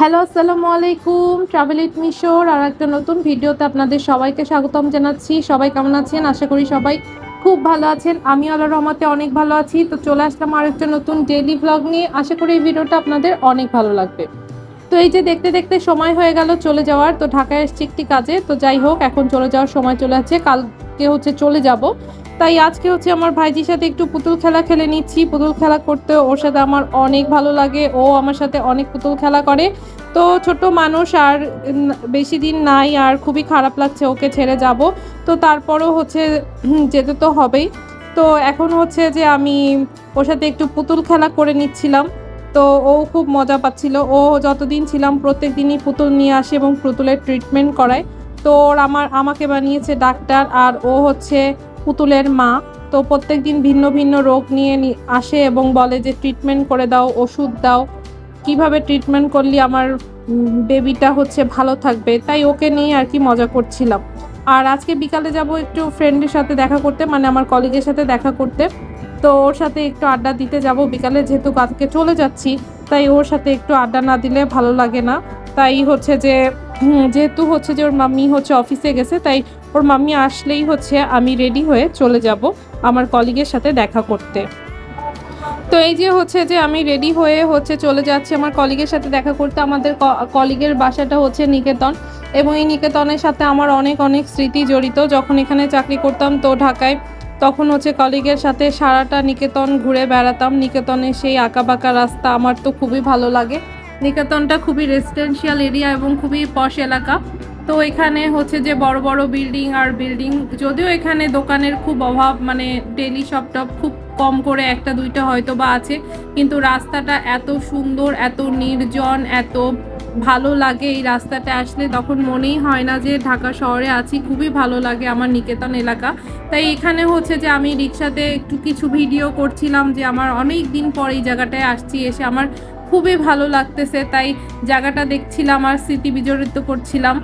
Hello, আসসালামু আলাইকুম। Travel ইট মিশোর আর একটা নতুন ভিডিওতে আপনাদের সবাইকে স্বাগতম জানাচ্ছি। সবাই কেমন আছেন? আশা করি সবাই খুব ভালো আছেন। আমি আল্লাহ রহমতে অনেক ভালো আছি। তো চলে আসলাম আর একটা নতুন ডেইলি ব্লগ নিয়ে। আশা করি এই ভিডিওটা আপনাদের অনেক ভালো লাগবে। তো এই যে দেখতে দেখতে সময় হয়ে গেল চলে যাওয়ার। তো ঢাকায় এসছি একটি কাজে। তো যাই হোক, এখন চলে যাওয়ার সময় চলে আছে কালকে হচ্ছে চলে যাব। তাই আজকে হচ্ছে আমার ভাইজির সাথে একটু পুতুল খেলা খেলে নিচ্ছি। পুতুল খেলা করতে ওর সাথে আমার অনেক ভালো লাগে। ও আমার সাথে অনেক পুতুল খেলা করে। তো ছোট মানুষ আর বেশি দিন নাই আর খুবই খারাপ লাগছে ওকে ছেড়ে যাব। তো তারপরও হচ্ছে যেতে তো হবেই। তো এখন হচ্ছে যে আমি ওর সাথে একটু পুতুল খেলা করে নিচ্ছিলাম। তো ও খুব মজা পাচ্ছিল। ও যতদিন ছিলাম প্রত্যেক দিনই পুতুল নিয়ে আসে এবং পুতুলের ট্রিটমেন্ট করায়। তো ওর আমার, আমাকে বানিয়েছে ডাক্তার আর ও হচ্ছে পুতুলের মা। তো প্রত্যেক দিন ভিন্ন ভিন্ন রোগ নিয়ে আসে এবং বলে যে ট্রিটমেন্ট করে দাও, ওষুধ দাও। কীভাবে ট্রিটমেন্ট করলে? আমার বেবিটা হচ্ছে ভালো থাকবে। তাই ওকে নিয়ে আর কি মজা করছিলাম। আর আজকে বিকালে যাব একটু ফ্রেন্ডের সাথে দেখা করতে মানে আমার কলিগের সাথে দেখা করতে। তো ওর সাথে একটু আড্ডা দিতে যাব বিকালে, যেহেতু কালকে চলে যাচ্ছি। তাই ওর সাথে একটু আড্ডা না দিলে ভালো লাগে না। তাই হচ্ছে যে যেহেতু হচ্ছে যে, ওর মাম্মি হচ্ছে অফিসে গেছে, তাই ওর মাম্মি আসলেই হচ্ছে আমি রেডি হয়ে চলে যাব আমার কলিগের সাথে দেখা করতে। তো এই যে হচ্ছে যে আমি রেডি হয়ে হচ্ছে চলে যাচ্ছি আমার কলিগের সাথে দেখা করতে, আমাদের কলিগের বাসাটা হচ্ছে নিকেতন এবং এই নিকেতনের সাথে আমার অনেক অনেক স্মৃতি জড়িত। যখন এখানে চাকরি করতাম তো ঢাকায়, তখন হচ্ছে কলিগের সাথে সারাটা নিকেতন ঘুরে বেড়াতাম। নিকেতনে সেই আঁকাবাঁকা রাস্তা আমার তো খুবই ভালো লাগে। নিকেতনটা খুবই রেসিডেন্সিয়াল এরিয়া এবং খুবই পশ এলাকা। তো এখানে হচ্ছে যে বড় বড় বিল্ডিং আর বিল্ডিং যদিও এখানে দোকানের খুব অভাব মানে ডেলি শপ টপ খুব কম করে একটা দুইটা হয়তো বা আছে, কিন্তু রাস্তাটা এত সুন্দর, এত নির্জন, এত ভালো লাগে এই রাস্তাটা আসলে। তখন মনেই হয় না যে ঢাকা শহরে আছি, খুবই ভালো লাগে আমার নিকেতন এলাকা। তাই এখানে হচ্ছে যে আমি রিক্সাতে একটু কিছু ভিডিও করছিলাম যে আমার অনেক দিন পর এই জায়গাটায় আসছি, এসে আমার খুবই ভালো লাগতেছে। তাই জায়গাটা দেখছিলাম আর স্মৃতি বিজড়িত করছিলাম।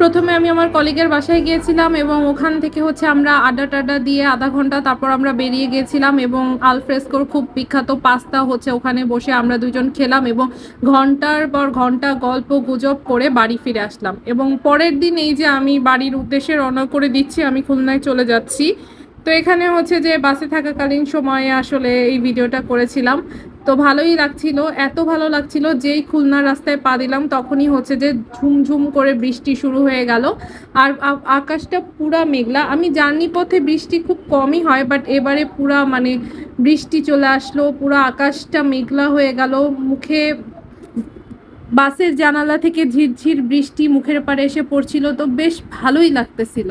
প্রথমে আমি আমার কলিগের বাসায় গিয়েছিলাম এবং ওখান থেকে হচ্ছে আমরা আড্ডা টাড্ডা দিয়ে আধা ঘণ্টা তারপর আমরা বেরিয়ে গিয়েছিলাম এবং আলফ্রেস্কোর খুব বিখ্যাত পাস্তা হচ্ছে ওখানে বসে আমরা দুজন খেলাম এবং ঘণ্টার পর ঘণ্টা গল্প গুজব করে বাড়ি ফিরে আসলাম। এবং পরের দিন এই যে আমি বাড়ির উদ্দেশ্যে রওনা করে দিচ্ছি, আমি খুলনায় চলে যাচ্ছি। তো এখানে হচ্ছে যে বাসে থাকাকালীন সময়ে আসলে এই ভিডিওটা করেছিলাম। তো ভালোই লাগছিল, এত ভালো লাগছিল, যেই খুলনার রাস্তায় পা দিলাম তখনই হচ্ছে যে ঝুমঝুম করে বৃষ্টি শুরু হয়ে গেল। আর আকাশটা পুরা মেঘলা। আমি জার্নি পথে বৃষ্টি খুব কমই হয় বাট এবারে পুরা মানে বৃষ্টি চলে আসলো, পুরা আকাশটা মেঘলা হয়ে গেল। মুখে বাসের জানালা থেকে ঝিরঝির বৃষ্টি মুখের পাড়ে এসে পড়ছিল, তো বেশ ভালোই লাগতেছিল।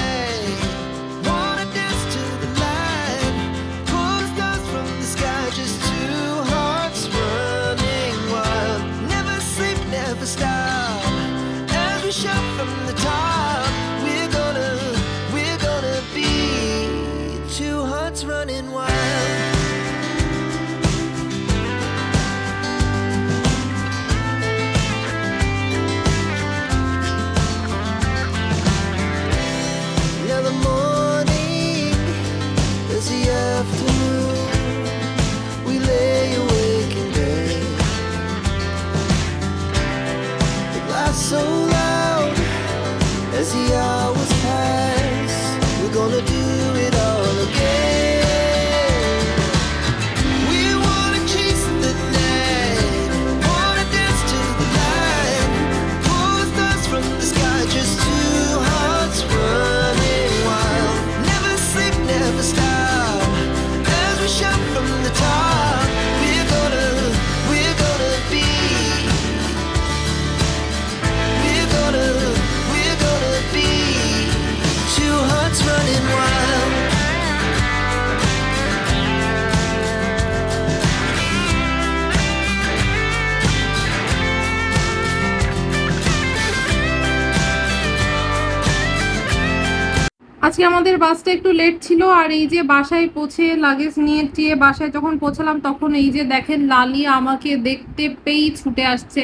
আজকে আমাদের বাসটা একটু লেট ছিল আর এই যে বাসায় পৌঁছে লাগেজ নিয়ে টিয়ে বাসায় যখন পৌঁছালাম, তখন এই যে দেখেন লালি আমাকে দেখতে পেয়েই ছুটে আসছে।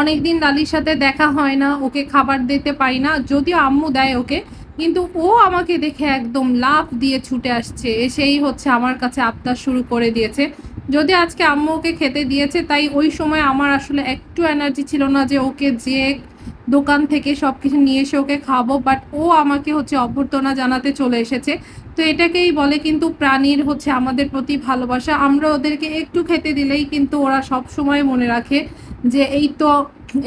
অনেকদিন লালির সাথে দেখা হয় না, ওকে খাবার দিতে পারি না, যদিও আম্মু দেয় ওকে, কিন্তু ও আমাকে দেখে একদম লাফ দিয়ে ছুটে আসছে, এসেই হচ্ছে আমার কাছে আবদার শুরু করে দিয়েছে। যদি আজকে আম্মু ওকে খেতে দিয়েছে, তাই ওই সময় আমার আসলে একটু এনার্জি ছিল না যে ওকে যে দোকান থেকে সব কিছু নিয়ে এসে ওকে খাব বাট ও আমাকে হচ্ছে অভ্যর্থনা জানাতে চলে এসেছে। তো এটাকেই বলে কিন্তু প্রাণীর হচ্ছে আমাদের প্রতি ভালোবাসা। আমরা ওদেরকে একটু খেতে দিলেই কিন্তু ওরা সব সময় মনে রাখে যে এই তো,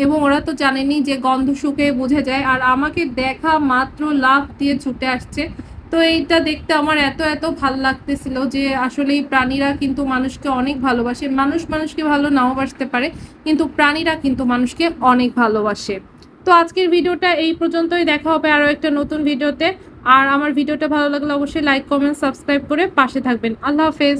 এবং ওরা তো জানেনি যে গন্ধ শুকে বোঝা যায়, আর আমাকে দেখা মাত্র লাভ দিয়ে ছুটে আসছে। তো এইটা দেখতে আমার এত এত ভালো লাগতেছিল যে আসলে এই প্রাণীরা কিন্তু মানুষকে অনেক ভালোবাসে। মানুষ মানুষকে ভালো নাও বাসতে পারে, কিন্তু প্রাণীরা কিন্তু মানুষকে অনেক ভালোবাসে। তো আজকের ভিডিওটা এই পর্যন্তই। দেখা হবে আরও একটা নতুন ভিডিওতে। আর আমার ভিডিওটা ভালো লাগলে অবশ্যই লাইক কমেন্ট সাবস্ক্রাইব করে পাশে থাকবেন। আল্লাহ হাফেজ।